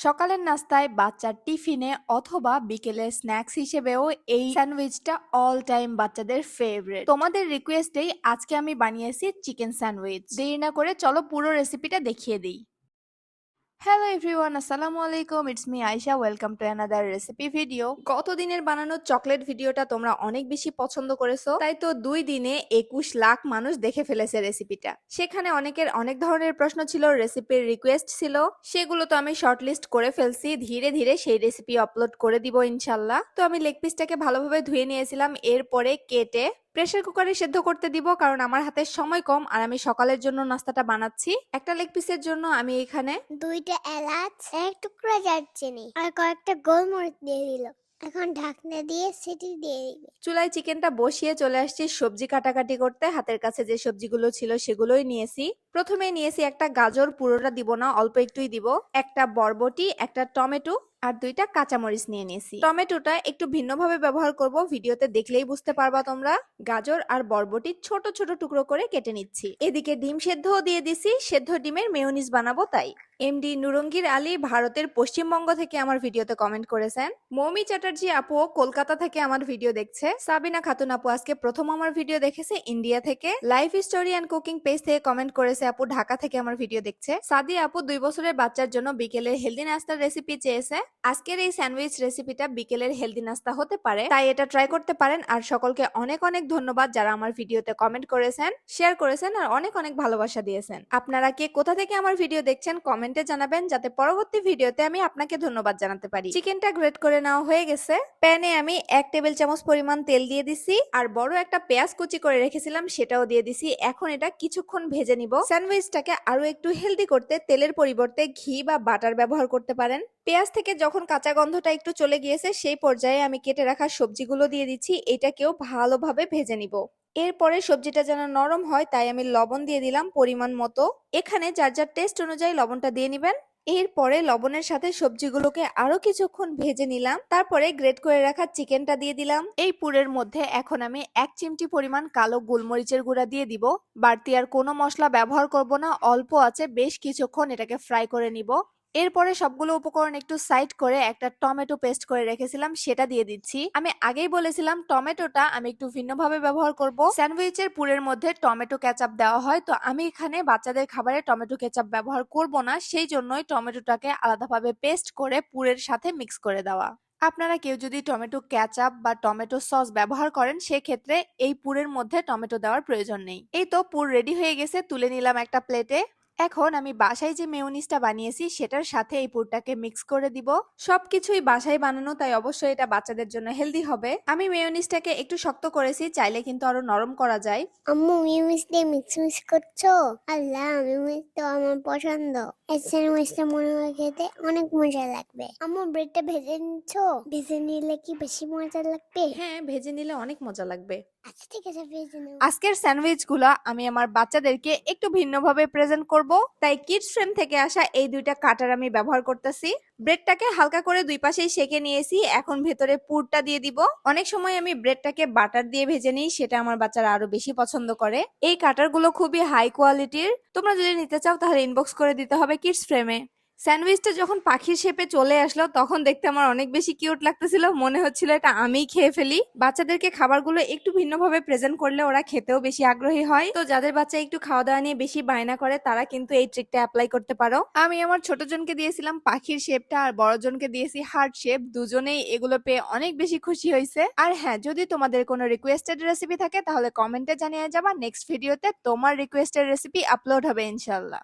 সকালের নাস্তায় বাচ্চার টিফিনে অথবা বিকেলের স্ন্যাক্স হিসেবেও এই স্যান্ডউইচটা অল টাইম বাচ্চাদের ফেভারিট তোমাদের রিকোয়েস্টেই আজকে আমি বানিয়েছি চিকেন স্যান্ডউইচ দেরি না করে চলো পুরো রেসিপিটা দেখিয়ে দিই। হ্যালো এভরিওয়ান আসসালামু আলাইকুম it's me Ayesha welcome to another recipe video গত দিনের বানানো চকলেট ভিডিওটা তোমরা অনেক বেশি পছন্দ করেছ, তাই তো দুই দিনে একুশ লাখ মানুষ দেখে ফেলেছে রেসিপিটা সেখানে অনেকের অনেক ধরনের প্রশ্ন ছিল রেসিপির রিকোয়েস্ট ছিল। সেগুলো তো আমি শর্ট লিস্ট করে ফেলছি। ধীরে ধীরে সেই রেসিপি আপলোড করে দিব, ইনশাল্লাহ। তো আমি লেগ পিসটাকে ভালোভাবে ধুয়ে নিয়েছিলাম। এরপরে কেটে প্রেসার কুকারে সেদ্ধ করতে দিব কারণ আমার হাতে সময় কম আর আমি সকালের জন্য নাস্তাটা বানাচ্ছি। একটা লেগ পিসের জন্য আমি এখানে দুইটা এলাচ এক টুকরা দারচিনি আর কয়েকটা গোলমরিচ দিয়ে দিল। এখন ঢাকনা দিয়ে সিটি দিয়ে দিবে। চুলায় চিকেনটা বসিয়ে চলে আসছি সবজি কাটাকাটি করতে। হাতের কাছে যে সবজিগুলো ছিল সেগুলোই নিয়েছি। প্রথমে নিয়েছি একটা গাজর পুরোটা দিব না অল্প একটুই দিব। একটা বরবটি একটা টমেটো আর দুইটা কাঁচামরিচ নিয়ে নিয়েছি। টমেটোটা একটু ভিন্নভাবে ব্যবহার করব, ভিডিওতে দেখলেই বুঝতে পারবা তোমরা। গাজর আর বরবটি ছোট ছোট টুকরো করে কেটে নিচ্ছি। এদিকে ডিম সেদ্ধও দিয়ে দিছি, সেদ্ধ ডিমের মেয়নিজ বানাবো তাই। এমডি নুরঙ্গির আলী ভারতের পশ্চিমবঙ্গ থেকে আমার ভিডিওতে কমেন্ট করেছেন মৌমি চ্যাটার্জি আপু কলকাতা থেকে আমার ভিডিও দেখছে সাবিনা খাতুন আপু আজকে প্রথম আমার ভিডিও দেখেছে ইন্ডিয়া থেকে life story and cooking page থেকে কমেন্ট করেছে আপু ঢাকা থেকে আমার ভিডিও দেখছে সাদি আপু দুই বছরের বাচ্চার জন্য বিকেলের হেলদি নাস্তার রেসিপি চেয়েছে আজকের এই স্যান্ডউইচ রেসিপিটা বিকেলের হেলদি নাস্তা হতে পারে তাই এটা ট্রাই করতে পারেন আর সকলকে অনেক অনেক ধন্যবাদ যারা আমার ভিডিওতে কমেন্ট করেছেন শেয়ার করেছেন আর অনেক অনেক ভালোবাসা দিয়েছেন আপনারা কে কোথা থেকে আমার ভিডিও দেখছেন কমেন্টে জানাবেন যাতে পরবর্তী ভিডিওতে আমি আপনাকে ধন্যবাদ জানাতে পারি। চিকেনটা গ্রেট করে নেওয়া হয়ে গেছে। প্যানে আমি এক টেবিল চামচ পরিমাণ তেল দিয়ে দিছি আর বড় একটা পেঁয়াজ কুচি করে রেখেছিলাম সেটাও দিয়ে দিছি। এখন এটা কিছুক্ষণ ভেজে নিব। স্যান্ডউইচটাকে আরও একটু হেলদি করতে তেলের পরিবর্তে ঘি বা বাটার ব্যবহার করতে পারেন। পেঁয়াজ থেকে যখন কাঁচা গন্ধটা একটু চলে গিয়েছে, সেই পর্যায়ে আমি কেটে রাখা সবজিগুলো দিয়ে দিচ্ছি। এটাকেও ভালোভাবে ভেজে নিব। এরপরে সবজিটা যেন নরম হয়, তাই আমি লবণ দিয়ে দিলাম পরিমাণ মতো। এখানে যার যার টেস্ট অনুযায়ী লবণটা দিয়ে নিবেন। এরপরে লবণের সাথে সবজিগুলোকে আরও কিছুক্ষণ ভেজে নিলাম। তারপরে গ্রেট করে রাখা চিকেনটা দিয়ে দিলাম। এই পুরের মধ্যে এখন আমি এক চিমটি পরিমাণ কালো গোলমরিচের গুঁড়া দিয়ে দিব। বাড়তি আর কোনো মশলা ব্যবহার করব না, অল্প আছে, বেশ কিছুক্ষণ এটাকে ফ্রাই করে নিব। এরপরে সবগুলো উপকরণ একটু সাইড করে একটা টমেটো পেস্ট করে রেখেছিলাম, সেটা দিয়ে দিচ্ছি। আমি আগেই বলেছিলাম, টমেটোটা আমি একটু ভিন্নভাবে ব্যবহার করব। স্যান্ডউইচের পুরের মধ্যে টমেটো কেচাপ দেওয়া হয়, তো আমি এখানে বাচ্চাদের খাবারে টমেটো কেচাপ ব্যবহার করব না, সেই জন্যই টমেটোটাকে আলাদাভাবে পেস্ট করে পুরের সাথে মিক্স করে দেওয়া। আপনারা কেউ যদি টমেটো ক্যাচাপ বা টমেটো সস ব্যবহার করেন, সেক্ষেত্রে এই পুরের মধ্যে টমেটো দেওয়ার প্রয়োজন নেই। এই তো পুর রেডি হয়ে গেছে, তুলে নিলাম একটা প্লেটে এখন আমি বাসায় যে মেয়োনিজটা বানিয়েছি সেটার সাথে এই পুরটাকে মিক্স করে দিব। সবকিছুই বাসায় বানানো তাই অবশ্যই এটা বাচ্চাদের জন্য হেলদি হবে। আমি মেয়োনিজটাকে একটু শক্ত করেছি চাইলে কিন্তু আরও নরম করা যায়। আম্মু মিউমিস দিয়ে মিক্স মিক্স করছ? আল্লাহ মিউমিস তো আমার পছন্দ। মনে হয় খেতে অনেক মজা লাগবে। আম্মু ব্রেডটা ভেজে নিচ্ছো? ভেজে নিলে কি বেশি মজা লাগবে? হ্যাঁ ভেজে নিলে অনেক মজা লাগবে। আচ্ছা ঠিক আছে ভেজে নাও আজকের স্যান্ডউইচগুলা আমি আমার বাচ্চাদেরকে একটু ভিন্নভাবে প্রেজেন্ট করব। তাই কিডস ফ্রেম থেকে আসা এই দুইটা কাটার আমি ব্যবহার করতেছি। ব্রেডটাকে হালকা করে দুই পাশেই সেকে নিয়েছি। এখন ভেতরে পুরটা দিয়ে দিব। অনেক সময় আমি ব্রেডটাকে বাটার দিয়ে ভেজে নিই, সেটা আমার বাচ্চারা আরও বেশি পছন্দ করে। এই কাটারগুলো খুবই হাই কোয়ালিটির তোমরা যদি নিতে চাও তাহলে ইনবক্স করে দিতে হবে কিডস ফ্রেমে স্যান্ডউইচটা যখন পাখির শেপে চলে আসলো, তখন দেখতে আমার অনেক বেশি কিউট লাগতেছিল। মনে হচ্ছিল এটা আমিই খেয়ে ফেলি। বাচ্চাদেরকে খাবারগুলো একটু ভিন্নভাবে প্রেজেন্ট করলে ওরা খেতেও বেশি আগ্রহী হয়। তো যাদের বাচ্চা একটু খাওয়া দাওয়া নিয়ে বেশি বায়না করে, তারা কিন্তু এই ট্রিকটা অ্যাপ্লাই করতে পারো। আমি আমার ছোট জনকে দিয়েছিলাম, পাখির শেপটা, আর বড় জনকে দিয়েছি হার্ট শেপ দুজনেই এগুলো পেয়ে অনেক বেশি খুশি হয়েছে। আর হ্যাঁ যদি তোমাদের কোনো রিকোয়েস্টেড রেসিপি থাকে, তাহলে কমেন্টে জানিয়ে যাবা। নেক্সট ভিডিওতে তোমার রিকোয়েস্টেড রেসিপি আপলোড হবে ইনশাল্লাহ